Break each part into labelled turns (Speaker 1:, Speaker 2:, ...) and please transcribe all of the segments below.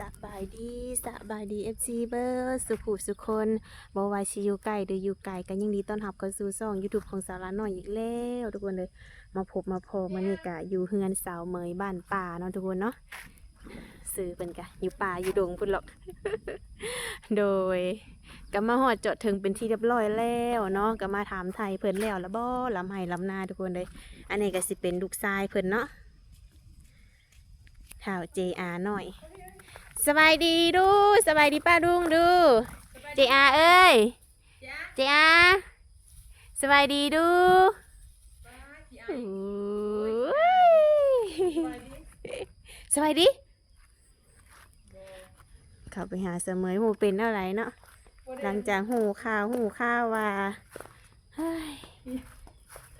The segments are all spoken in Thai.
Speaker 1: สบายดีสบายดี FC เบอร์สุขุสุคนบว่าชิยูไกลหรือยูไกลกันยังดีต้อนรับเข้าสู่ช่อง YouTube ของสาวลาน้อยอีกแล้วทุกคนเลยมาพบมาพอมานี่กะอยู่เฮือนสาวเหมยบ้านป่าเนาะทุกคนเนาะสื่อเป็นกะอยู่ป่าอยู่ดงพุ่นหรอก โดยก็มาหอดจดถึงเป็นที่เรียบร้อยแล้วเนาะก็มาถามไทยเพิ่นแล้วล้วบ่ลำไห้ลำนาทุกคนเลย อันนี้ก็สิเป็นลูกชายเพิ่นเนาะข่าว JR หน่อย สบายดีดูสบายดีป้าดุงดู JR เอ้ย JR สบายดีดูสบายดีเข้าไปหาเสมอหูเป็นอะไรเนาะหลังจากหูข่าวหูข่าวว่าเฮ้ย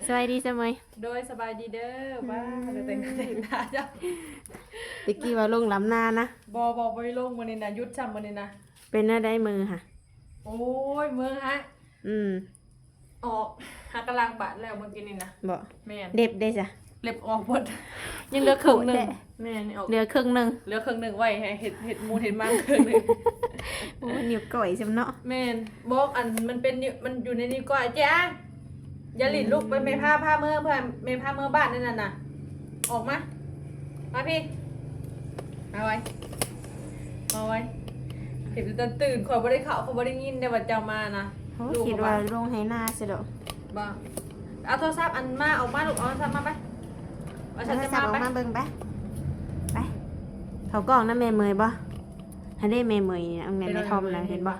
Speaker 1: สบายดีเสมอ
Speaker 2: โดยสบายดีเด้อบ้าเดี๋ยวแต่งหน้าแต่งหน้าจ้ะ
Speaker 1: ตะกี้ว่าลงลำนานะ
Speaker 2: บอบอบอยลงวันนี้นะยุดจำวันนี้นะ
Speaker 1: เป็นหน้าได้มือค่ะ
Speaker 2: โอ้ยเมืองฮะ
Speaker 1: อืม
Speaker 2: ออกหากำลังบาดแล้วเมื่อกี้นี่นะ
Speaker 1: บอก
Speaker 2: แม่น
Speaker 1: เด็บได้จ้ะ
Speaker 2: เล็บออกหมดยังเหลือครึ่งหนึ่ง
Speaker 1: โหดแท้
Speaker 2: แม่นออก
Speaker 1: เหลือครึ่งหนึ่ง
Speaker 2: เหลือครึ่งหนึ่งไว้ให้เห็ดเห็ดมูนเห็ดมังครึ่งหนึ่ง
Speaker 1: โอ้ยนิ้วก้อยจำเนาะ
Speaker 2: แม่นบอกอันมันเป็นนิ้วมันอยู่ในนิ้วก้อยจ้า อย่าหลีดลูกไปเมผ้าผ้าเมื่อเพื่อนเมผ้าเมื่อบ้านนั่นน่ะนะออกมามาพี่มาไว้มาไว้เห็นจนตื่นขอยบ่ได้เข่าเขาบ่ได้ยินได้ว่าเจ้ามานะ
Speaker 1: โอ้
Speaker 2: ลูก
Speaker 1: คิด
Speaker 2: บอก
Speaker 1: ว่า
Speaker 2: ว่า
Speaker 1: ลงให้หน้าซะดอก
Speaker 2: บ่เอาโทรศัพท์อันมาออกมาลูกเอาโทรศัพท์มาไปว่าฉันจะ
Speaker 1: สั
Speaker 2: มา
Speaker 1: บออก
Speaker 2: ไป
Speaker 1: มาเบิ่งไปไปเขากล้องนะแม่เมยบ่ให้ได้แม่เมยนี่นะเอาแม่แม่ทอมนะเห็นบ่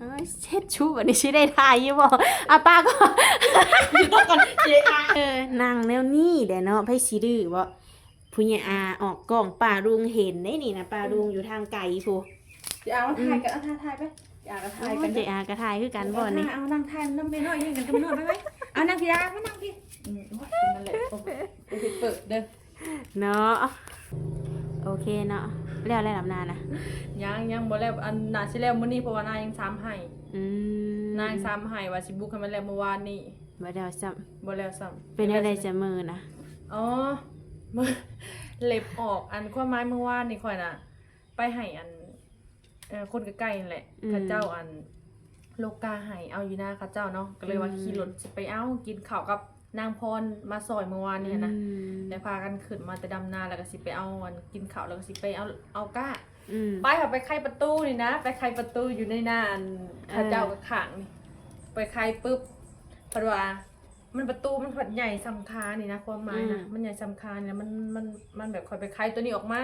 Speaker 1: เฮ้ยเช็ดชูบัดนี้สิได้ถ่ายอยู่บ่อะป้าก็
Speaker 2: ต้องก่อนเจ๊อา
Speaker 1: เออนั่งแนวนี้แหละเนาะไผสิดื้อบ่ผู้ใหญ่อาออกกล้องป้าลุงเห็นได้นี่นะป้าลุงอยู่ทางไกลพู
Speaker 2: เจ๊อามาถ่ายกันเอาถ่ายถ่ายไปเจ๊อาก็ถ่ายกัน
Speaker 1: เจอากระทายคือกันบ่นี่
Speaker 2: เอานั่งถ่ายนั่งไปหน่อยยังกันกันไปหน่อยไปไหมเอานั่งพี่อามานั่งพี่อืมโอ้ยนั่นแหละโอ้ยเดี๋ยวเปิดเด้อ
Speaker 1: เนาะโอเคเนาะ แล้วแล้วลำนานะ
Speaker 2: ยังยังบ่แล้วอันน่าสิแล้วมื้อนี้เพราะว่านายยังซ้ำให้
Speaker 1: อืม
Speaker 2: นายซ้ำให้ว่าสิบุกให้มันแล้วเมื่อวานนี้
Speaker 1: บ่ได้ซ้
Speaker 2: บ่แล้วซ้ำำ
Speaker 1: เป็นอะไรจะมือนะ
Speaker 2: อ๋อมือเล็บออกอันความหมายเมื่อวานนี่ค่อยน่ะ ไปให้อันเอ่อคนใกล้ๆนั่นแหละเขาเจ้าอัน โลกาให้เอาอยู่หน้าเขาเจ้าเนาะก็เลยว่าขี่รถสิไปเอากินข้าวกับ นางพรมาซอยเมื่อวานนี่นะ
Speaker 1: อืม
Speaker 2: ได้พากันขึ้นมาแต่ดำนาแล้วก็สิไปเอาอันกินข้าวแล้วก็สิไปเอาเอาก้า
Speaker 1: อืม
Speaker 2: ไปค่ะไปไขประตูนี่นะ ไปไขประตูอยู่ในหน้าอัน
Speaker 1: เออ
Speaker 2: ข้าเจ้ากับขังนี่ไปไขปุ๊บเพราะว่ามันประตูมันผัดใหญ่สำคานี่นะความหมายนะมันใหญ่สำคาเนี่ยมันมันมันแบบคอยไปไขตัวนี้ออกมา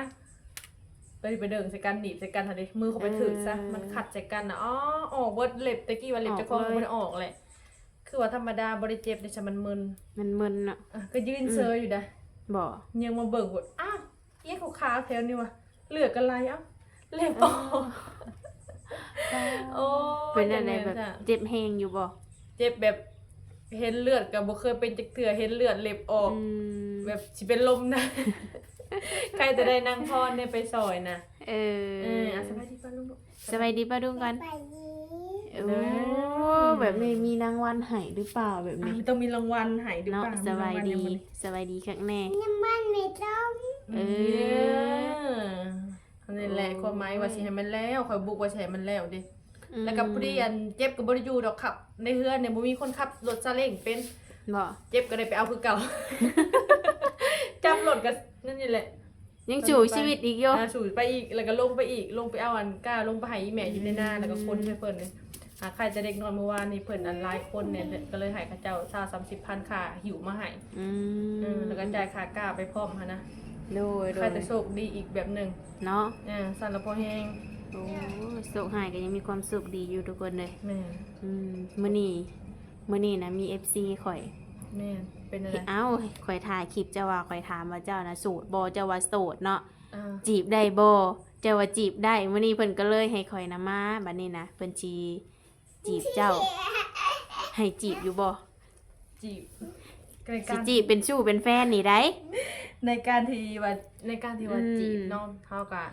Speaker 2: ไปไปเดินใส่กันหนีบใส่กันทันทีมือเขาไปถือซะมันขัดใส่กันนะอ๋อออกเบิดเล็บตะกี้ว่าเล็บเจะคล้าของมันออกแหละ คือว่าธรรมดาบริเจ็บแต่ฉันมันมึน
Speaker 1: มันมึนเนาะ
Speaker 2: อะก็ยืนเซอร์อยู่นะ
Speaker 1: บ่
Speaker 2: ยังมาเบิ่งว่าอ้าวเอี้ยเขาขาวแถวนี่วะเหลือกันไรเอ้าเล็บออกโอ้ย
Speaker 1: เป็นอะไร
Speaker 2: จัง
Speaker 1: แบบ
Speaker 2: จ้ะ
Speaker 1: เจ็บแฮงอยู่บ่
Speaker 2: เจ็บแบบเห็นเลือดกับบ่เคยเป็นจักเถื่อเห็นเลือดเล็บออก
Speaker 1: อืม
Speaker 2: แบบสิเป็นลมนะ ใครจะได้นั่งพรเนี่ยไปซอยนะ
Speaker 1: เอ
Speaker 2: เอ
Speaker 1: อ
Speaker 2: ออะสบายดีป่ะลูก
Speaker 1: สบายดีป้าดุงกัน โอ้แบบนี้มีรางวัลให้หรือเปล่าแบบ
Speaker 2: อะ
Speaker 1: นี้
Speaker 2: ต้องมีรางวัลให้ด้วย
Speaker 1: เนาะ
Speaker 2: ป่ะ
Speaker 1: สบาย
Speaker 2: มี
Speaker 1: ดี
Speaker 2: รางวัล
Speaker 1: สบายดีครั้งแน่
Speaker 2: เอ
Speaker 1: เอ
Speaker 2: ออันนี้แหละความหมายว่าสิให้มันแล้วคอยบุกว่าสิให้มันแล้วดิ
Speaker 1: อืม
Speaker 2: แล้วก็พอดีอันเจ็บกับบริยูดอกขับ ในเฮือนเนี่ยบ่มีคนขับรถซาเล้งเป็น
Speaker 1: บ่
Speaker 2: เจ็บก็ได้ไปเอาคือเก่าจับรถกันนั่นนี่แหละ
Speaker 1: ยังจู่ชีวิตอีกอยู่
Speaker 2: อ่าสูดไปอีกแล้วก็ลงไปอีกลงไปเอาอันก้าลงไปให้อีแม่อยู่ในหน้าแล้วก็คนให้เพิ่นเลย หาใครจะเด็กนอนเมื่อวานนี่เพิ่นอันหลายคนเนี่ยก็เลยให้เขาเจ้าซาสามสิบพันค่าหิวมาให้
Speaker 1: อื
Speaker 2: เออ
Speaker 1: ม
Speaker 2: แล้วก็จ่ายค่าก้าไปพร้อมค่ะนะ
Speaker 1: โดยโด
Speaker 2: ใคร
Speaker 1: ย
Speaker 2: จะโชคดีอีกแบบหนึ่ง
Speaker 1: เนาะ
Speaker 2: อ่าสั่นละพอแห้ง
Speaker 1: โอ้สุขหายก็ยังมีความสุขดีอยู่ทุกคนเลย
Speaker 2: แม่
Speaker 1: อืมมื้อนี้มื้อนี้นะมี FC ข่อย
Speaker 2: แม่เป็นอะไร
Speaker 1: เอ้าข่อยถ่ายคลิปเจ้าว่าข่อยถามว่าเจ้านะโสดบ่เจ้าว่าโสดเนาะ
Speaker 2: อ่า
Speaker 1: จีบได้บ่เจ้าว่าจีบได้มื้อนี้เพิ่นก็เลยให้ข่อยนะมาบัดนี้นะเพิ่นจี จีบเจ้า ให้จีบอยู่บ่
Speaker 2: จีบใน
Speaker 1: สิ
Speaker 2: การ
Speaker 1: จีบเป็นชู้เป็นแฟนนี่ได้
Speaker 2: ในการที่ว่าในการที่ว่า
Speaker 1: อืม
Speaker 2: จีบเน้องเฮากะ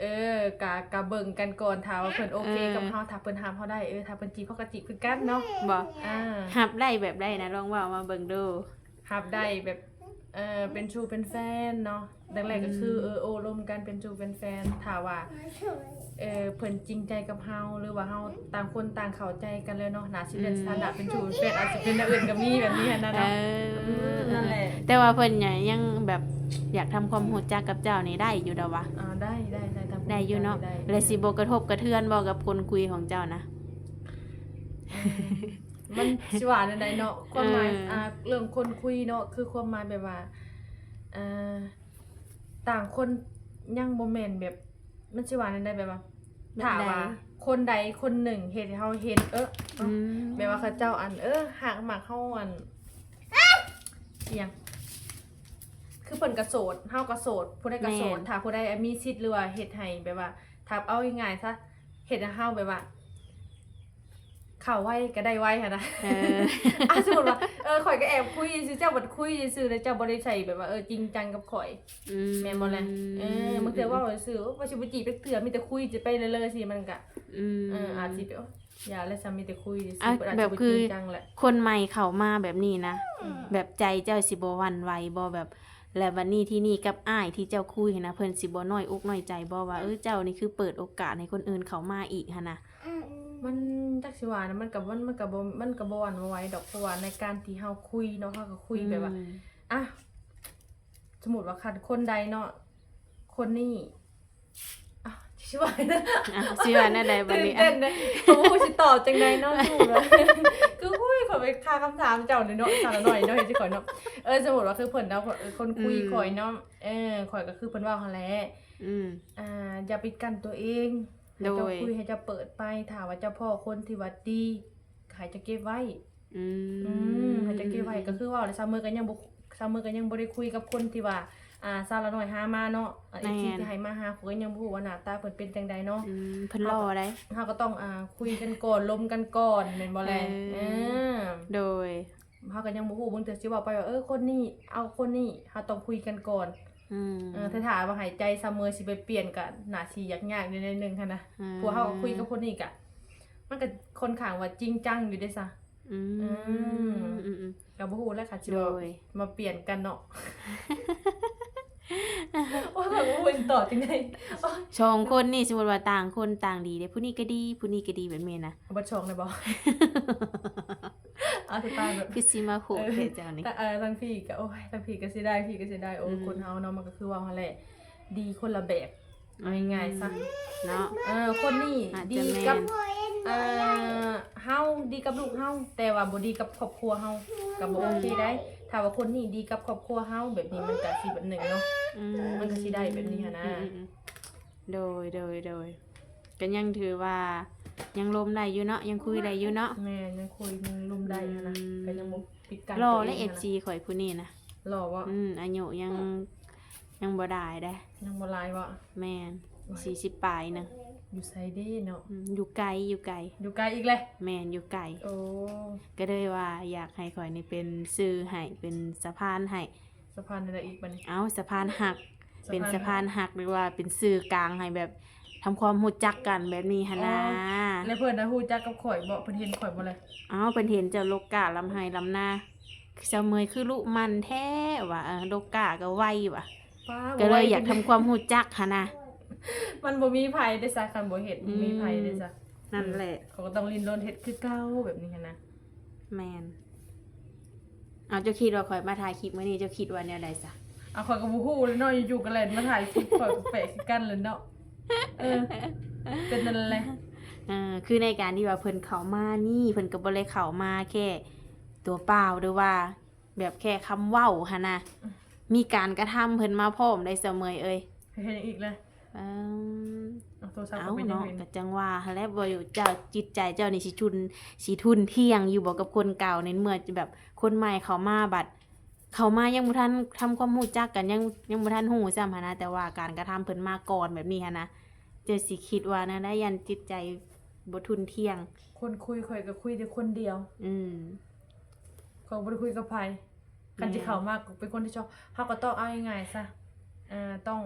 Speaker 2: เออกะกะเบิ่งกันก่อนถ้าว่าเพิ่นโอเค
Speaker 1: เออ
Speaker 2: กับเฮาถ้าเพิ่นห้ามเฮาได้เออถ้าเพิ่นจีบเฮาก็จีบคือกันเนาะ
Speaker 1: บ่
Speaker 2: อ่า
Speaker 1: หับได้แบบได้นะลองเว่ามาเบิ่งดู
Speaker 2: รับได้แบบเออเป็นชูเป็นแฟนเนาะ แรกๆก็คือเออโอลมกันเป็นจูเป็นแฟนถ้าว่าเออเพิ่นจริงใจกับเฮาหรือว่าเฮาต่างคนต่างเข้าใจกันแล้วเนาะน่าสิเป็นสถานะเป็นจูเป็นแฟนอาจจะเป็นอย่างอื่นก็มีแบบนี้หันนะ
Speaker 1: เอ
Speaker 2: เนาะ
Speaker 1: อ
Speaker 2: นั่นแหละ
Speaker 1: แต่ว่าเพิ่นเนี่ยยังแบบอยากทำความรู้จักกับเจ้านี่ได้อยู่ดอกวะ
Speaker 2: อ่าได้ได้ได้ตาม
Speaker 1: ได้อยู่เนาะ
Speaker 2: ได้
Speaker 1: และสิบ่กระทบกระเทือนบ่กับคนคุยของเจ้านะ
Speaker 2: มันสิว่าในใดเนาะความหมาย
Speaker 1: เอออ่
Speaker 2: อ่าเรื่องคนคุยเนาะคือความหมายแบบว่าอ่า ต่างคนยังบ่แม่นแบบ มันสิว่าในใดแบบว่าถ้าว่า คนใดคนหนึ่งเห็นเฮาเห็นเออ
Speaker 1: อืม
Speaker 2: แม่ว่าเขาเจ้าอันเออหากหมักเฮาอันเอียงคือเพิ่นกระโสดเฮากระโสดผู้ใดกระโสดถ้าผู้ใดมีสิทธิ์หรือว่าเฮ็ดให้แบบว่าถ้าเอาง่ายๆซะเฮ็ดให้เฮาแบบว่าเข้าไว้ก็ได้ไว้หั่นนะ
Speaker 1: เออ
Speaker 2: อะสมมติว่าเออข่อยก็แอบคุยซื่อเจ้าบ่คุยซื่อแล้วเจ้าบ่ได้ใส่แบบว่าเออจริงจังกับข่อย
Speaker 1: อื
Speaker 2: แม่นบ่แลเออมึงเทื่อว่าซื่อว่าสิบ่จีบไปเตือมีแต่คุยจะไปเลยๆสิมันก็
Speaker 1: อืม
Speaker 2: เอออาจสิแบบอย่าแล้วซ้ำมีแต่คุยซื่
Speaker 1: อะ
Speaker 2: อาจ
Speaker 1: แบ
Speaker 2: จะ
Speaker 1: บ
Speaker 2: บ่
Speaker 1: คื
Speaker 2: จ
Speaker 1: อ
Speaker 2: ริงจังแหละ
Speaker 1: คนใหม่เข้ามาแบบนี้นะ แบบใจเจ้าสิบ่หวันไหวบ่แบบและวันนี้ที่นี่กับอ้ายที่เจ้าคุยนะเพิ่นสิบ่น้อยอกน้อยใจบ่ว่าเออเจ้านี่คือเปิดโอกาสให้คนอื่นเข้ามาอีกหั่นนะ
Speaker 2: มันจักสิว่านะมันก็มันมันก็บ่มันก็บ่หวั่นไหวดอกเพราะว่าในการที่เฮาคุยเนาะเฮาก็คุยแบบว่า
Speaker 1: อืม
Speaker 2: อะสมมุติว่าคันคนใดเนาะคนนี้อะสิว่านะ
Speaker 1: อะสิว่าแน่ใดบัด
Speaker 2: ตื่น
Speaker 1: นี้
Speaker 2: เต้
Speaker 1: อะ
Speaker 2: นเลยผมพูดสิตอบจังไดเนาะถูกเลยคือคุยขอไปคาคำถามเจ้าหน่อยเนาะสารหน่อยเนาะเห็นสิข่อยเนาะเออสมมติว่าคือเพิ่นเนาะเออคนคุยข่อยเนาะเออข่อยก็คือเพิ่นเว้าหั่นแหละ
Speaker 1: อืม
Speaker 2: อ่าอย่าปิดกั้นตัวเอง
Speaker 1: โดย
Speaker 2: ให้เจ้าคุยให้เจ้าเปิดไปถ้าว่าเจ้าพ่อคนที่ว่าดีขายจะเก็บไว้
Speaker 1: อืม
Speaker 2: อืมให้เจะเก็บไว้ก็คือว่าเลยซามือก็ยังบ่ซามือก็ยังบ่ได้คุยกับคนที่ว่า อ่าซาละหน่อยหามาเนาะอ่าอีกทีที่ให้มาหาข่อยก็ยังบ่ฮู้ว่าหน้าตาเพิ่นเป็นจังใดเนาะ
Speaker 1: อืมเพิ่นรอได้
Speaker 2: เราก็ต้องอ่าคุยกันก่อนลมกันก่อนแม่นบ่แล
Speaker 1: เอ
Speaker 2: เอ
Speaker 1: อ
Speaker 2: อ
Speaker 1: โดย
Speaker 2: เฮาก็ยังบ่ฮู้เบิ่งแต่สิเว้าไปว่าเออคนนี้เอาคนนี้เฮาต้องคุยกันก่อน
Speaker 1: อืม
Speaker 2: เออถ้าถามว่าหายใจเสมอสิไปเปลี่ยนกันน่าสิยากๆนิดนึงค่ะนะ
Speaker 1: อืม
Speaker 2: พวกเฮาก็คุยกับคนนี้กะมันก็ค่อนข้างว่าจริงจังอยู่เด้ซะ
Speaker 1: อืม
Speaker 2: อื
Speaker 1: อื
Speaker 2: ม
Speaker 1: มอืมอืม
Speaker 2: ก็บ่ฮู้แล้วค่ะสิ
Speaker 1: โด
Speaker 2: ว่ายมาเปลี่ยนกันเนาะ โอ้ยแบบว่าต่อจังได๋โอ้ย
Speaker 1: สองคนนี่สมมติว่าต่างคนต่างดีเด้ผู้นี้ก็ดีผู้นี้ก็ดีแบบนี้นะ
Speaker 2: บ่ชองได้บ่ เอาสไตล์แบบ
Speaker 1: คือสิมาโหด
Speaker 2: เออ
Speaker 1: เด้เจ้านี่
Speaker 2: แต่เออทั้งพี่ก็โอ้ยทั้งพี่ก็สิได้พี่ก็สิได้โอ้
Speaker 1: อืม
Speaker 2: คนเฮาเนาะมันก็คือว่าหั่นแหละดีคนละแบบเอาง่ายๆซะ
Speaker 1: เนาะ
Speaker 2: เออคนนี้
Speaker 1: อาจจะ
Speaker 2: ดี
Speaker 1: แม่น
Speaker 2: กับเออเฮาดีกับลูกเฮาแต่ว่าบ่ดีกับครอบครัวเฮาก็บ่โอเคได้ถ้าว่าคนนี้ดีกับครอบครัวเฮาแบบนี้มันก็สิแบบหนึ่งเนาะ
Speaker 1: อื
Speaker 2: มันก็สิได้แบบนี้หั้นนะ
Speaker 1: อืมอืมโดยโดยโดยก็ยังถือว่า ยังลมได้อยู่เนาะยังคุยได้อยู่เนาะ
Speaker 2: แม่ยังคุยยังลุมได้อยู่นะ
Speaker 1: อืม
Speaker 2: ก็ยังบ่ปิดกัน
Speaker 1: รอ
Speaker 2: ตัว
Speaker 1: และ
Speaker 2: ง
Speaker 1: เอ
Speaker 2: หั้น
Speaker 1: ฟ
Speaker 2: นะ
Speaker 1: ซีข่อยผู้นี้นะ
Speaker 2: รอว่า
Speaker 1: อืมอายุยังยังบ่ได้ได้
Speaker 2: ยังบ่ลายว่า
Speaker 1: แม่นสี่สิบปลายหนึง
Speaker 2: อยู่ไสเด้เนาะ
Speaker 1: อืมอยู่ไกลอยู่ไกล
Speaker 2: อยู่ไกลอีกเลย
Speaker 1: แม่นอยู่ไกล
Speaker 2: โอ้
Speaker 1: ก็เลยว่าอยากให้ข่อยนี่เป็นสื่อให้เป็นสะพานให้
Speaker 2: สะพานอะไรอีกบัดนี้
Speaker 1: เอาสะพานหัก
Speaker 2: สะพาน
Speaker 1: เป็นสะพานหักหรือว่าเป็นสื่อกลางให้แบบ ทำความรู้จักกันแบบนี้หั่นนะ
Speaker 2: แล้วเพิ่นน่ะฮู้จักกับข่อยบ่เพิ่นเห็นข่อยบ่เลย
Speaker 1: เอาเป็นเห็นเจ้าโลกกาลำไห้ลำหน้าเจ้าเมยคือลูกมันแท้ว่ะเออโลกกาก็ไวว่ะ
Speaker 2: ป้า
Speaker 1: ก็เลยอยากทำความรู้จักหั่นนะ
Speaker 2: มันบ่มีไผได้ซะคันบ่เฮ็ด
Speaker 1: อื
Speaker 2: บ่
Speaker 1: ม
Speaker 2: มีไผได้ซะ
Speaker 1: นั่นแหละ
Speaker 2: เขาก็ต้องลิ้นรนเฮ็ดคือเก่าแบบนี้หั้นนะ
Speaker 1: แมน เอาเจ้าคิดว่าข่อยมาถ่ายคลิปมื้อนี้เจ้าคิดว่าแนวใดซะ
Speaker 2: เอาข่อยก็บ่ฮู้เลยเนาะอยู่ๆก็เล่นมาถ่ายคลิปข่อยก็แปลกคือกันเลยเนาะ เออเป็นนั่นแหละ
Speaker 1: เออคือในการที่ว่าเพิ่นเข้ามานี่เพิ่นก็บ่ได้เข้ามาแค่ ตัวเปล่าหรือว่า แบบแค่คำเว้าหั่นนะมีการกระทำเพิ่นมาพร้อมได้เสมอเอ้ย
Speaker 2: เฮ็ดอีกเลย
Speaker 1: เอิ่ม
Speaker 2: เอาโทรศัพท์
Speaker 1: เอา
Speaker 2: ก็เป็นยัง
Speaker 1: เนาะ
Speaker 2: ไง
Speaker 1: ก็จังว่าหั้นแหล้วบ่อยู่เจ้าจิตใจเจ้านี่สิทุนสิทุนเที่ยงอยู่บ่กับคนเก่าในเมื่อจะแบบคนใหม่เขามาบัด เขามายังบ่ทันทำความรู้จักกันยังยังบ่ทันฮู้ซ้ำหันนะแต่ว่าการกระทำเพิ่นมาก่อนแบบนี้หันนะเจะสิคิดว่านะได้ยันจิตใจบ่ทุนเที่ยง
Speaker 2: คนคุยข่อยก็คุยแต่คนเดียว
Speaker 1: อืม
Speaker 2: ข่อยบ่ได้คุยกับไผคัน
Speaker 1: แม่
Speaker 2: สิเข้ามากเป็นคนที่ชอบเฮาก็ต้องเอาง่ายๆซะอ่าต้อง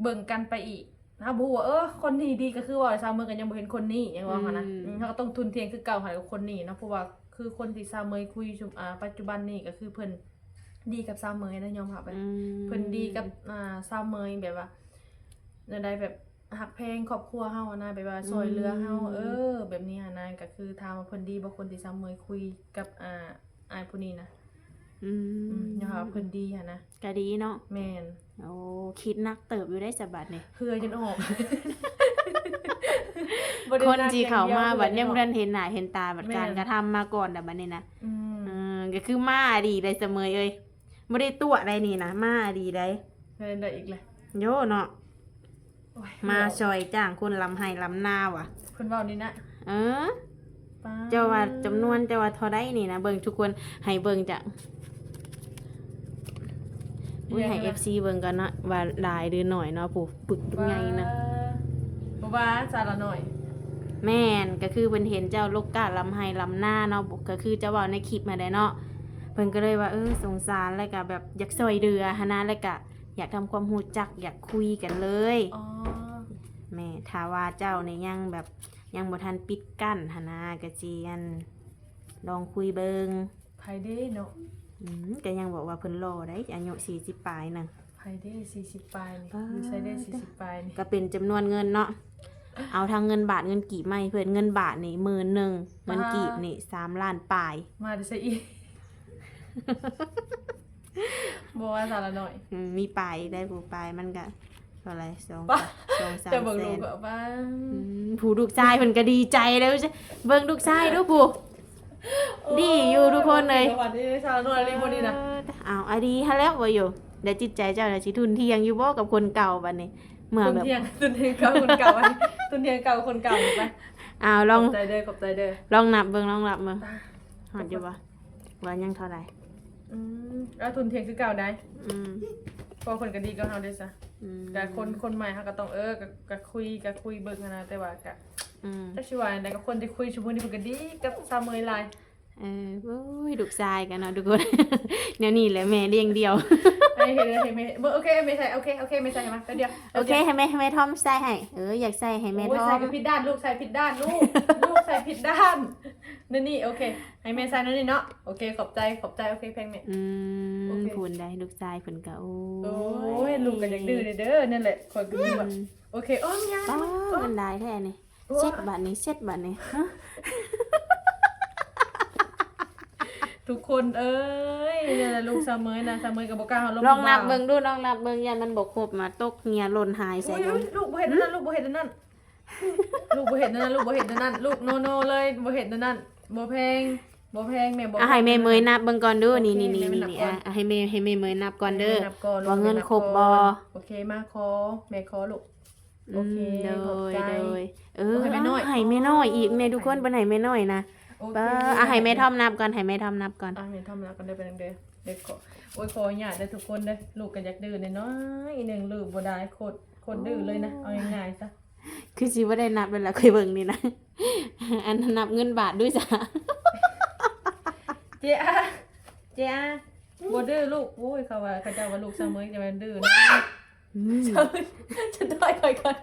Speaker 2: เบิ่งกันไปอีกถ้าบ่ฮู้ว่าเออคนนี้ดีก็คือว่าซามือกันยังบ่เห็นคนนี้อย่างว่าหั่นนะอืมเฮาก็ต้องทุนเทียงคือเก่าหันกับคนนี้เนาะเพราะว่า คือคนที่ซาเมยคุยชุมอ่าปัจจุบันนี้ก็คือเพิ่นดีกับสาวเมยนะยอมรับไป
Speaker 1: อืม
Speaker 2: เพิ่นดีกับอ่าสาวเมยแบบว่าในใดแบบหักเพลงครอบครัวเฮาอะนะแบบว่าซอยเรือเฮาเออ แบบนี้อะนะก็คือถามว่าเพิ่นดีบ่คนที่สาวเมยคุยกับอ่าอายผู้นี้นะ
Speaker 1: อื
Speaker 2: อืม
Speaker 1: ม
Speaker 2: ยอมรับเพิ่นดีอะนะ
Speaker 1: ก็ดีเนาะ
Speaker 2: แม่น
Speaker 1: โอ้คิดนักเติบอยู่ได้สบัดนี่
Speaker 2: เพื่อจนออก
Speaker 1: คนที่เขามาบัดเนี่ย
Speaker 2: บ่
Speaker 1: บ่
Speaker 2: ได้
Speaker 1: ทันเห็นหน้าเห็นตาบัด
Speaker 2: แม่น
Speaker 1: การกระทำมาก่อนแต่บัดนี้นะ
Speaker 2: อืม
Speaker 1: อืมก็คือมาดีได้เสมอเอ้ยบ่ได้ตัวใดนี่นะมาดีได้
Speaker 2: เล่นได้อีกเลย
Speaker 1: โยเนาะ
Speaker 2: โอ้ย
Speaker 1: มาซอยจ้างคนลำไห้ลำนาว่ะ
Speaker 2: เพิ่นเว้านี่นะ
Speaker 1: เออ
Speaker 2: ป๊า
Speaker 1: เจ้าว่าจำนวนเจ้าว่าเท่าใดนี่นะเบิ่งทุกคนให้เบิ่งจ้ะ อุ้ยให้ FC เบิ่งกันเนาะว่าหลายหรือน้อยเนาะผู้ปึกเป็นไงนะ
Speaker 2: บ่ว่าจาละหน่อย
Speaker 1: แม่นก็คือเพิ่นเห็นเจ้าลูกกาลำไห้ลำหน้าเนาะก็คือเจ้าเว้าในคลิปมาได้เนาะเพิ่นก็เลยว่าเออสงสารแล้วก็แบบอยากช่วยเดือหันนะแล้วก็อยากทำความรู้จักอยากคุยกันเลย
Speaker 2: อ๋อ
Speaker 1: แม่ถ้าว่าเจ้าเนี่ยยังแบบยังบ่ทันปิดกั้นหันนะก็สิอันลองคุยเบิง
Speaker 2: ไผเด้เนาะ
Speaker 1: อืมก็ยังบอกว่าเพิ่นรอได้อายุ40ปลายนึง
Speaker 2: ไผเด้40ปลายนี่
Speaker 1: ป๊าด
Speaker 2: อยู่ใช้ได้40ปลายนี่
Speaker 1: ก็เป็นจำนวนเงินเนาะ เอาทางเงินบาทเงินกีบไม่เพิ่นเงินบาทนี่หมื่นหนึ่งเงินกีบนี่สามล้านปลาย
Speaker 2: มาได้ซะอีกบ่ว่าจาละหน่อย
Speaker 1: อืมมีปลายได้ผู้ปลายมันก็เท่าไหรสอง
Speaker 2: ป๊า
Speaker 1: สองสาม
Speaker 2: จะเบิ่ง
Speaker 1: แส
Speaker 2: ลูก
Speaker 1: น
Speaker 2: แบบว่า
Speaker 1: อืมผู้ลูกชายเพิ่นก็ดีใจแล้วจ้ะเบิ่งลูกชายดูผู้ ดีอยู่ทุกคนเลย
Speaker 2: สวัสดีจาละหน่อยรีบบ่ดีนะ
Speaker 1: อ้าวอะดีฮะแล้วบ่อยู่เดี๋ยวจิตใจเจ้าน่ะสิทุนเทียงอยู่บ่กับคนเก่าบัดนี้เมื่อ
Speaker 2: ตุน
Speaker 1: แบบ
Speaker 2: เทียงตุนเทียงเก่าคนเก่าอันนี้ตุนเทียงเก่าคนเก่าถูกปะ
Speaker 1: อ้าวลอง
Speaker 2: ขอบใจเด้อขอบใจเด้อ
Speaker 1: ลองนับเบิ่งลองนับเบิ่งฮอดอยู่บ่ว่ายังเท่าไหร่
Speaker 2: อืมแล้วทุนเทียงคือเก่าได้
Speaker 1: อืม
Speaker 2: เพอคนก็ดีก็เฮาได้ซะ
Speaker 1: อืม
Speaker 2: กับคนคนใหม่เขาก็ต้องเออกับกับคุยกับคุยเบิ่งหั้นนะแต่ว่ากับ
Speaker 1: อืม
Speaker 2: จักสิว่าอันใดกับคนที่คุยชั่วโมงนี้มันก็ดีกับซาเมยหลาย
Speaker 1: เออโอ้ยลูกชายกันเนาะทุกคนเดี๋ยวนี้แหละแม่เลี้ยงเดียว
Speaker 2: ไอ้เห็นเลยเห็นไหมเบอร์โอเคไม่ใส่โอเคโอเคไม่ใส่มาเดี๋ยว
Speaker 1: โอเคให้แม่ให้แม่ทอมใส่ให้ เอออยากใส่ให้แม่
Speaker 2: โอ้ย
Speaker 1: ทอ
Speaker 2: ใส่
Speaker 1: ม
Speaker 2: ไปผิดด้านลูกใส่ผิดด้านลูกลูกใส่ผิดด้านนี่นี่โอเคให้แม่ใส่นั่นนี่เนาะโอเคขอบใจขอบใจโอเคเพลงแม่
Speaker 1: อื
Speaker 2: โอ
Speaker 1: ม
Speaker 2: เค
Speaker 1: พูนได้ลูกชายเพิ่นก็โอ้
Speaker 2: โอ้ยลูกก็อยากดื้อเด้อนั่นแหละคอยก็ดูว่าโอเคอ้อมยา
Speaker 1: ป้า
Speaker 2: อ้อ
Speaker 1: มั
Speaker 2: ม
Speaker 1: นได้แท้นี่
Speaker 2: โอ้
Speaker 1: เช็ดบัดนี้เช็ดบัดนี้ฮะ
Speaker 2: ทุกคนเอ้ยนี่แหละลูกซาเมยนะซาเมยกับบอกกล้าเขาลง
Speaker 1: ลองนับเบิ่งดูลองนับเบิ่งยันมันบ่ครบมาตกเงียหล่นหายใส่
Speaker 2: อุ้ย
Speaker 1: กัน
Speaker 2: อุ้ยลูกบ่เห็นนั่นลูกบ่เห็นนั่นลูกบ่เห็นนั่นลูกบ่เห็นนั่นลูกโนโนเลยบ่เห็นนั่นบ่แพงบ่แพงแม่บ่
Speaker 1: อะให้แม่เมยนับเบิ่งก่อนเด้อนี่
Speaker 2: โอเค
Speaker 1: นี่นี่
Speaker 2: แม่
Speaker 1: นี่
Speaker 2: นับก่อน
Speaker 1: อะอะให้แม่ให้แม่เมยนับก่อนเด้อ
Speaker 2: แม่นับก่อนลูก
Speaker 1: ว่าเงิน
Speaker 2: แม่บ
Speaker 1: ครบบ่
Speaker 2: ก่อนโอเคมาขอแม่ขอลูก โอเค
Speaker 1: มโด
Speaker 2: ขอบ
Speaker 1: ย
Speaker 2: ใจ
Speaker 1: โดยเออ
Speaker 2: ให้แม่น้อย
Speaker 1: ให้แม่น้อยอีกแม่ทุกคนเป็นให้แม่น้อยนะ
Speaker 2: โอเค
Speaker 1: เบ้ออะให้แม่ทอมนับก่อนให้แม่ทอมนับก่อน
Speaker 2: อะแม่ทำแล้วกันได้เป็นเด้อเด็กขอโอ้ยขอญาติได้อทุกคนเด้อลูกก็อยากดื้อน้อยๆอีหนึงลูกบ่ได้โคตรโคตรดื้อเลยนะเอาง่ายๆซะ
Speaker 1: คือสิว่าได้นับเลยล่ะเคยเบิ่งนี่นะ อันนั้นนับเงินบาทด้วยจ้ะ
Speaker 2: เจ้าเจ้าบ่ดื้อลูกโอ้ยเขาว่าเขาเจ้าว่าลูกเสมอจะเป็นดื้อนะ
Speaker 1: อืม
Speaker 2: ฉันได้ค่อยกัน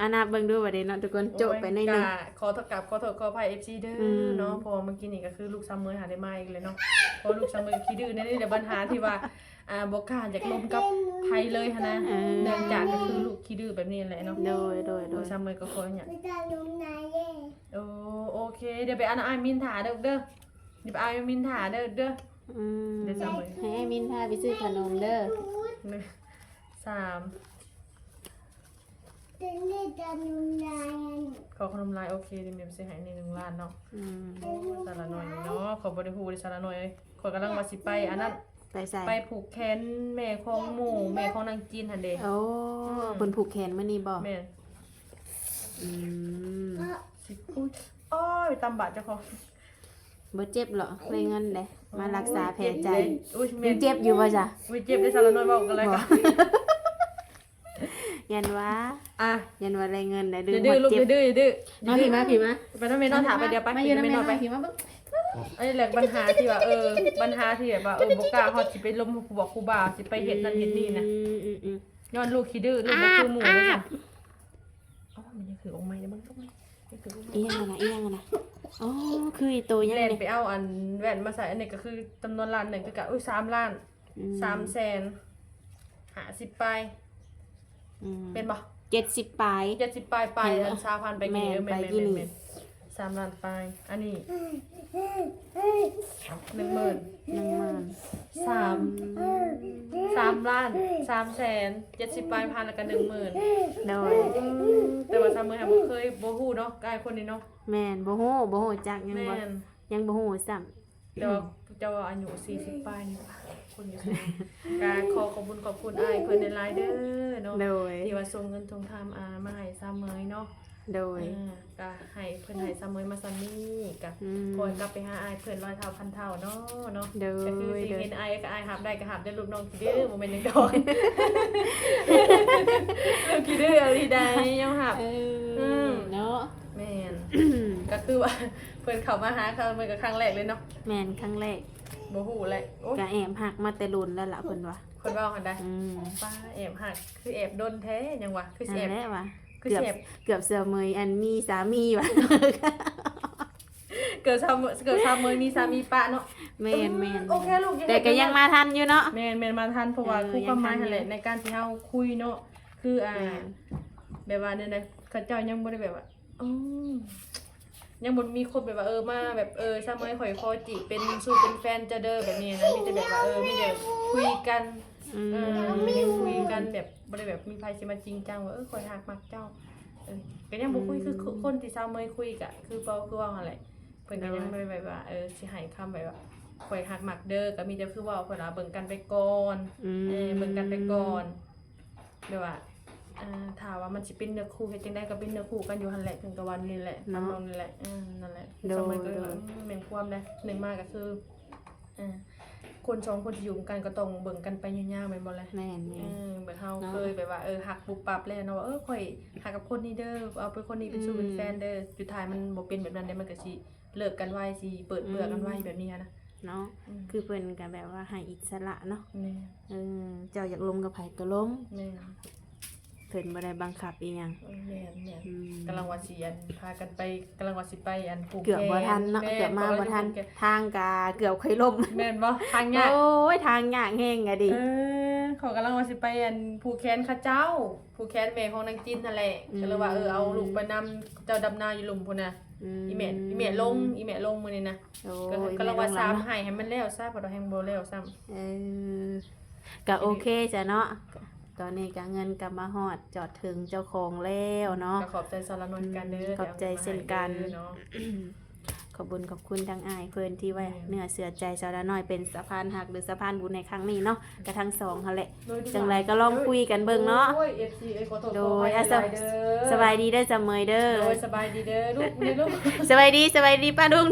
Speaker 1: อะนับเบิ่งดูว่าได้เนาะทุกคนจบไปในหนึง
Speaker 2: กะขอโทษกับขอโทษขออภัย FC เด้ออ
Speaker 1: ม
Speaker 2: เนาะเพอเมื่อกี้นี่ก็คือลูกเสมอหาได้มาอีกเลยเนาะเพราะลูกเสมอขี้ดื้อนี่เดี๋ยวปัญหาที่ว่าอ่าบ่กล้าอยากลงกับไทยเลยหันนะเนื่องจากก็คือลูกขี้ดื้อแบบนี้แหละเนาะ
Speaker 1: โดยโดยโด
Speaker 2: ลู
Speaker 1: ย
Speaker 2: กเสมอก็ขอเนี่ย
Speaker 3: ไม่ได้ลงนายเย่
Speaker 2: โอ้โอเคเดี๋ยวไปอ่านอ่านมินถาเด้อเด้อเดี๋ยวไปอ่านมินถาเด้อเด้อ
Speaker 1: อืม
Speaker 2: เดี๋ยวเสมอ
Speaker 1: ให้ไอ้มินพาไปซื้อขนมเด้อ
Speaker 2: หนึ่งสาม
Speaker 3: จะเล่นจะลงนาย
Speaker 2: ขอขนมลายโอเคเดี๋ยวเมมสิให้ในหนึ่งล้านเนาะ
Speaker 1: อืม
Speaker 2: สาระหน่อยนี่เนาะขอบริฮูดิสาระหน่อยเอ้ยขอยกำลังว่าสิไปอันนั้น
Speaker 1: ไปใส่
Speaker 2: ไปผูกแขนแม่ของหมู่แม่ของนางจีนหันเด
Speaker 1: โอ้เพิ่นผูกแขนมื้อนี้บ่
Speaker 2: แม่น
Speaker 1: อืม
Speaker 2: สิอุ้ยอ้อยตำบาดเจ้าของ
Speaker 1: บ่เจ็บเหรอเลยเงินเด้มารักษาแผลใจ
Speaker 2: อุ้ย
Speaker 1: ยั
Speaker 2: แม่
Speaker 1: งเจ็บอยู่บ่จ๊ะ
Speaker 2: อุ้ยเจ็บได้สาระหน่อยบอกกันเลยกัน
Speaker 1: ยันว่า
Speaker 2: อะ
Speaker 1: ยันว่าได้เงินได้
Speaker 2: อ
Speaker 1: ดื้
Speaker 2: ย่าดื้อลูก
Speaker 1: เจ็
Speaker 2: อบย่าดื้ออย่าดื้อ
Speaker 1: มาพี่มาพี่มา
Speaker 2: ไปน้ำเมนอนถามไปเดี๋ยวไป
Speaker 1: มาอ
Speaker 2: เดี๋
Speaker 1: ยู่
Speaker 2: ยว
Speaker 1: นำ
Speaker 2: เม
Speaker 1: แม่
Speaker 2: นอนไป
Speaker 1: มาพี่มาเบิ่ง
Speaker 2: อันนี้แหละปัญหาที่ว่าเออปัญหาที่แบบว่าเออบ่กล้าฮอดสิไปล้มครูบอกครูบาสิไปเฮ็ดนั่นเฮ็ดนี่นะ
Speaker 1: อืมอืมอืม
Speaker 2: ย้อนลูกขี้ดื้อลูกบ่คือหมู่เลยจ้ะอ๋อมันยังถือออกไม้แล้วมึงต้องไหมยังถือออกไม้
Speaker 1: อีหยังอะนะอีหยังอะนะอ๋อคืออีโตยัง
Speaker 2: แลน
Speaker 1: นี่
Speaker 2: ไปเอาอันแว่นมาใส่อันนี้ก็คือจำนวนล้านหนึ่งก็กะอุ้ยสามล้าน
Speaker 1: อื
Speaker 2: สามแสนหาสิบปลาย
Speaker 1: อืม
Speaker 2: เป็นบ่
Speaker 1: เจ็ดสิบปลาย
Speaker 2: เจ็ดสิบปลายไป
Speaker 1: เห็น
Speaker 2: อั
Speaker 1: ปะ
Speaker 2: นสามพันไปกี่เออ
Speaker 1: แม่
Speaker 2: แม่
Speaker 1: น
Speaker 2: น
Speaker 1: ไปกี่
Speaker 2: แม่น
Speaker 1: นี่
Speaker 2: แม่นสามล้านปลายอันนี้หนึ่งหมื่น
Speaker 1: หนึ่งหมื่น
Speaker 2: สามสามล้านสามแสนเจ็ดสิบปลายพันแล้วก็หนึ่งหมื่น
Speaker 1: โดย
Speaker 2: แต่ว่าสามหมื่นหาบ่เคยบ่ฮู้เนาะกายคนนี้เนาะ
Speaker 1: แม่นบ่ฮู้บ่ฮู้จักยัง
Speaker 2: แม่
Speaker 1: บ่
Speaker 2: น
Speaker 1: ยังบ่ฮู้ซ้ำ
Speaker 2: แต่ว่าเจ้าอายุสี่สิบปลายนี่ว่ะ คนอยู่สูงการขอขอบคุณขอบคุณอ้ายเพิ่นในไลน์เด้อเนาะ
Speaker 1: โดย
Speaker 2: ที่ว่าส่งเงินทงทำอามาให้ซ้ำเมยเนาะ
Speaker 1: โดย
Speaker 2: อ่าก็ให้เพิ่นให้ซ้ำเมยมาซ้ำนี่ก็
Speaker 1: อืม
Speaker 2: ก่อนกลับไปหาอายเพิ่นร้อยเท่าพันเท่าเนาะเนาะ
Speaker 1: โดย
Speaker 2: ก็คือสิ
Speaker 1: โดย
Speaker 2: เห็นอายก็อายหับได้ก็หับได้ลูกน้องกี่ดื้อบ่แม่นจังดอกลูกกี่ดื้อเอาดีได้ยังหับ
Speaker 1: เอ
Speaker 2: อื
Speaker 1: อ
Speaker 2: ม
Speaker 1: เนาะ
Speaker 2: แม่นก็คือว่าเพิ่นเข้ามาหาเขาเมื่อก็ครั้งแรกเลยเนาะ
Speaker 1: แม่นครั้งแรก
Speaker 2: บ่ฮู้เลยโอ้ย
Speaker 1: ก็แอบหักมาแต่รุ่นแล้วล่ะเพิ่นว่า
Speaker 2: คนเว้ากันได้
Speaker 1: อืม
Speaker 2: ป้าแอบหักคือแอบโดนแท้ยังวะคือ
Speaker 1: นั่
Speaker 2: สิแอนบ
Speaker 1: แหละว่ะ
Speaker 2: คือ
Speaker 1: เกือบ
Speaker 2: เสียบ
Speaker 1: เกือบเสือเมยอันมีสามีว่ะ
Speaker 2: เกิดชาวเกิดชาวเมืองมีสามีปะเนาะ
Speaker 1: แม่นแม่น
Speaker 2: โอเคลูกอ
Speaker 1: แต่ก็ยังมาทันอยู่เนาะ
Speaker 2: แม่นแม่นมาทันเพราะว่า
Speaker 1: เออ
Speaker 2: คู่ความหมาย
Speaker 1: ยังทัน
Speaker 2: หั่นแหละในการที่เฮาคุยเนาะคืออ่า
Speaker 1: แม่น
Speaker 2: แบบว่าเนี่ยนะเขาเจ้ายังบ่ได้แบบว่าอืม ยังบ่มีคนแบบว่าเออมาแบบเออซะเมยข่อยคอจิ เป็นสู่เป็นแฟนจะเด้อแบบนี้นะมีแต่แบบว่าเออมีแต่คุยกัน
Speaker 1: อืม
Speaker 2: เออมีแต่คุยกันแบบบ่ได้แบบมีไผสิมาจริงจังว่าเออข่อยฮักมักเจ้าเออก็ยังบ่คุยคือคือคนที่ซาเมยคุยกะคือเปาคือว่าหั่นแหละเพิ่นก็ยังบ่ได้แบบว่าเออสิให้คำแบบว่าข่อยฮักมักเด้อก็มีแต่คือเว่าเพิ่นว่าเบิ่งกันไปก่อน
Speaker 1: อืม
Speaker 2: เออเบิ่งกันไปก่อนเดี๋ยวว่าอ่าถามว่ามันสิเป็นเนื้อคู่เฮ็ดจังไดก็เป็นเนื้อคู่กันอยู่หั่นแหละถึงตะวันนี่แหละ
Speaker 1: เนาะ
Speaker 2: ทำนองนี่แหละอืมนั่นแหละ
Speaker 1: โดย
Speaker 2: สมัยก็
Speaker 1: โดย
Speaker 2: อืมแม่นความนะหนึ่งมากก็คืออ่าคนสองคนที่อยู่กันก็ต้องเบิ่งกันไปยาวๆแม่นบ่ล่ะ
Speaker 1: แม่น
Speaker 2: เอ
Speaker 1: แม่น
Speaker 2: อแบบเฮา
Speaker 1: เนาะ
Speaker 2: เคยแบบว่าเออหักปุบปับแล้วเนาะว่าเออข่อยหักกับคนนี้เด้อเอาเป็นคนนี้เป็นสู่เป็น
Speaker 1: อืม
Speaker 2: แฟนเด้อสุดท้ายมันบ่เป็นแบบนั้นเด้มันก็สิเลิกกันไวสิเปิดเบื่อกันไวแบบนี้นะ
Speaker 1: เนาะ
Speaker 2: อืม
Speaker 1: คือเพิ่นก็แบบว่าให้อิสระเนาะ
Speaker 2: แม่
Speaker 1: เออเจ้าอยากลงกับไผก็ล้ม
Speaker 2: แม่
Speaker 1: เพิ่นบ่ได้บังคับอีหยัง
Speaker 2: เออแม่แม่
Speaker 1: อืม
Speaker 2: กำลังว่าสิอันพากันไปกำลังว่าสิไปอันปลูก
Speaker 1: เกือบบ่ทันเนาะ
Speaker 2: แม่
Speaker 1: เกือบมาบ่ทัน
Speaker 2: แม่
Speaker 1: ทางกาเกือบเคยล่ม
Speaker 2: แม่นบ่ทางยาก
Speaker 1: โอ้ยทางยากแฮงอะดิ
Speaker 2: เออเขากำลังว่าสิไปอันผูกแขนเข้าเจ้า ผูกแขนแม่ของนางจินนั่นแหละก็เลยว่าเออเอาลูกไปนำเจ้าดำนาอยู่หลุมพุ่นน่ะอีแม่อีแม่ลงอีแม่ลงมื้อนี้นะ
Speaker 1: โอ้
Speaker 2: ก็
Speaker 1: ย
Speaker 2: ก็เลยว่า
Speaker 1: แม่
Speaker 2: สาม
Speaker 1: ลงแล้วเนาะ
Speaker 2: ให้ให้มันแล้วซะเพราะเราแฮงบ่แล้วซ้ำ
Speaker 1: เออก็โอเคจ้ะเนาะ ตอนนี้ก็เงินกลับมาฮอดจอดถึงเจ้าของแล้วเนาะ
Speaker 2: ก็ขอบใจสารนนท์กันเด้อ
Speaker 1: ขอบใจเช่นกัน
Speaker 2: ดี๋ยวเอาเงินมาให้เด้อเนาะ
Speaker 1: ขอบคุญขอบคุณทางอ้ายเพิ่นที่ไว้เนื้อเสือใจสาวละน้อยเป็นสะพานหักหรือสะพานบุญในครั้งนี้เนาะกระทั้งสองเขาแหละจังไรก็ลองคุยกันเบิ่งเนาะ
Speaker 2: โอ้ย FC เอ้ยขอโทษ
Speaker 1: โด
Speaker 2: ขออภั
Speaker 1: ย
Speaker 2: ย
Speaker 1: อะส
Speaker 2: ห
Speaker 1: บ
Speaker 2: ลายๆเด้อ
Speaker 1: สบายดีได้อจำเมยเด้อ
Speaker 2: โดยสบายดีเด้อลูกนี่ลูก
Speaker 1: สบายดีสบายดีป้าดุง